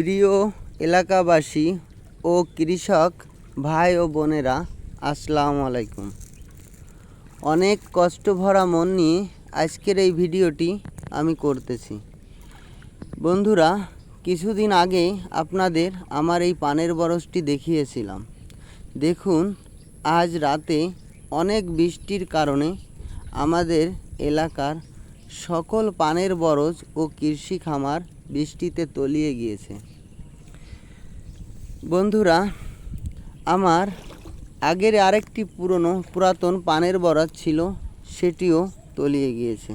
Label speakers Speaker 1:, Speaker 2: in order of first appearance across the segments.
Speaker 1: প্রিয় এলাকাবাসী ও কৃষক ভাই ও বোনেরা, আসসালামু আলাইকুম। অনেক কষ্ট ভরা মন নিয়ে আজকের এই ভিডিওটি আমি করতেছি। বন্ধুরা, কিছুদিন আগে আপনাদের আমার এই পানের বরজটি দেখিয়েছিলাম। দেখুন, আজ রাতে অনেক বৃষ্টির কারণে আমাদের এলাকার সকল পানের বরজ ও কৃষি খামার বৃষ্টিতে তলিয়ে গিয়েছে। বন্ধুরা, আমার আগের আরেকটি পুরনো পুরাতন পানের বরাত ছিল, সেটিও তলিয়ে গিয়েছে।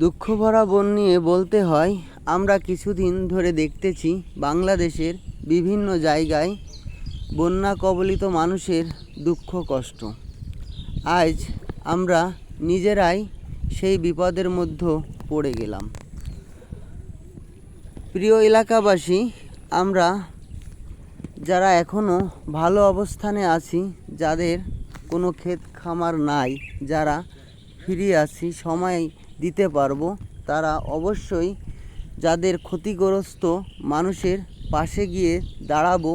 Speaker 1: দুঃখ ভরা বন নিয়ে বলতে হয়, আমরা কিছুদিন ধরে দেখতেছি বাংলাদেশের বিভিন্ন জায়গায় বন্যা কবলিত মানুষের দুঃখ কষ্ট। আজ আমরা নিজেরাই সেই বিপদের মধ্যে পড়ে গেলাম। প্রিয় এলাকাবাসী, আমরা যারা এখনও ভালো অবস্থানে আছি, যাদের কোনো ক্ষেত খামার নাই, যারা ফিরে আছি সময় দিতে পারব, তারা অবশ্যই যাদের ক্ষতিগ্রস্ত মানুষের পাশে গিয়ে দাঁড়াবো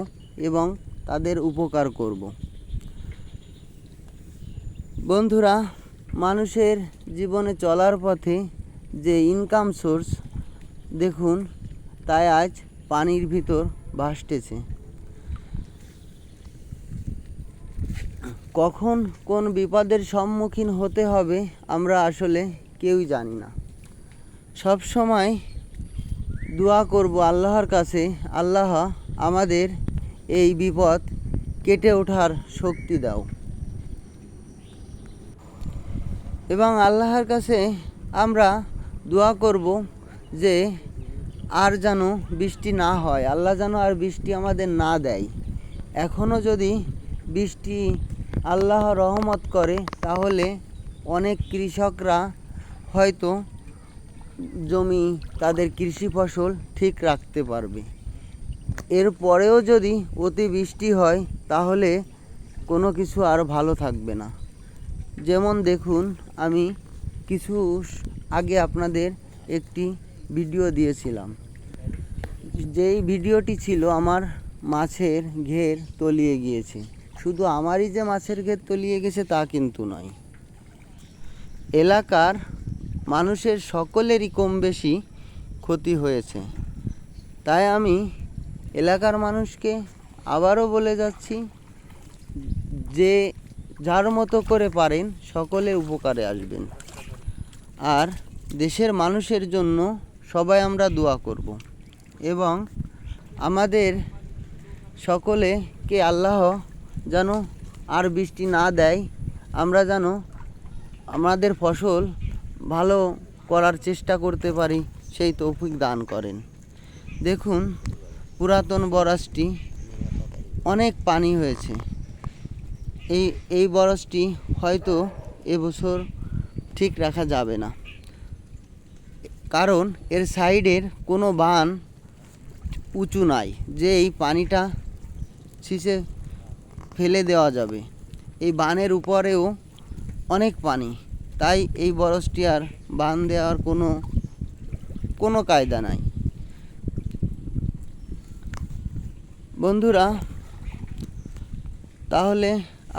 Speaker 1: এবং তাদের উপকার করব। বন্ধুরা, মানুষের জীবনে চলার পথে যে ইনকাম সোর্স দেখুন, তাই আজ পানির ভিতর ভাসতেছে। কখন কোন বিপদের সম্মুখীন হতে হবে আমরা আসলে কেউই জানি না। সব সময় দোয়া করব আল্লাহর কাছে, আল্লাহ আমাদের এই বিপদ কেটে ওঠার শক্তি দাও। এবং আল্লাহর কাছে আমরা দোয়া করব যে আর যেন বৃষ্টি না হয়। আল্লাহ যেন আর বৃষ্টি আমাদের না দেয়। এখনও যদি বৃষ্টি আল্লাহ রহমত করে, তাহলে অনেক কৃষকরা হয়তো জমি, তাদের কৃষি ফসল ঠিক রাখতে পারবে। এরপরেও যদি অতি বৃষ্টি হয়, তাহলে কোনো কিছু আর ভালো থাকবে না। যেমন দেখুন, আমি কিছু আগে আপনাদের একটি ভিডিও দিয়েছিলাম। যেই ভিডিওটি ছিল আমার মাছের ঘের তলিয়ে গিয়েছে। শুধু আমারই যে মাছের ঘের তলিয়ে গেছে তা কিন্তু নয়। এলাকার মানুষের সকলেরই কম বেশি ক্ষতি হয়েছে। তাই আমি এলাকার মানুষকে আবারও বলে যাচ্ছি, যে যার মতো করে পারেন, সকলে উপকারে আসবেন। আর দেশের মানুষের জন্য সবাই আমরা দোয়া করব। এবং আমাদের সকলে কে আল্লাহ যেন আর বৃষ্টি না দেয়, আমরা যেন আমাদের ফসল ভালো করার চেষ্টা করতে পারি, সেই তৌফিক দান করেন। দেখুন, পুরাতন বরাসটি অনেক পানি হয়েছে। এই এই বরজটি হয়তো এবছর ঠিক রাখা যাবে না। কারণ এর সাইডের কোনো বান উঁচু নাই, যে এই পানিটা ছিঁচে ফেলে দেওয়া যাবে। এই বানের উপরেও অনেক পানি, তাই এই বরজটি আর বান দেওয়ার কোনো কোনো কায়দা নাই। বন্ধুরা, তাহলে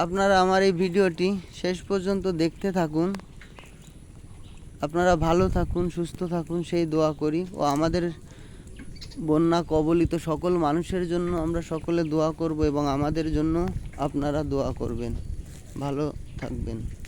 Speaker 1: আপনারা আমার এই ভিডিওটি শেষ পর্যন্ত দেখতে থাকুন। আপনারা ভালো থাকুন, সুস্থ থাকুন, সেই দোয়া করি। ও আমাদের বন্যা কবলিত সকল মানুষের জন্য আমরা সকলে দোয়া করব এবং আমাদের জন্য আপনারা দোয়া করবেন। ভালো থাকবেন।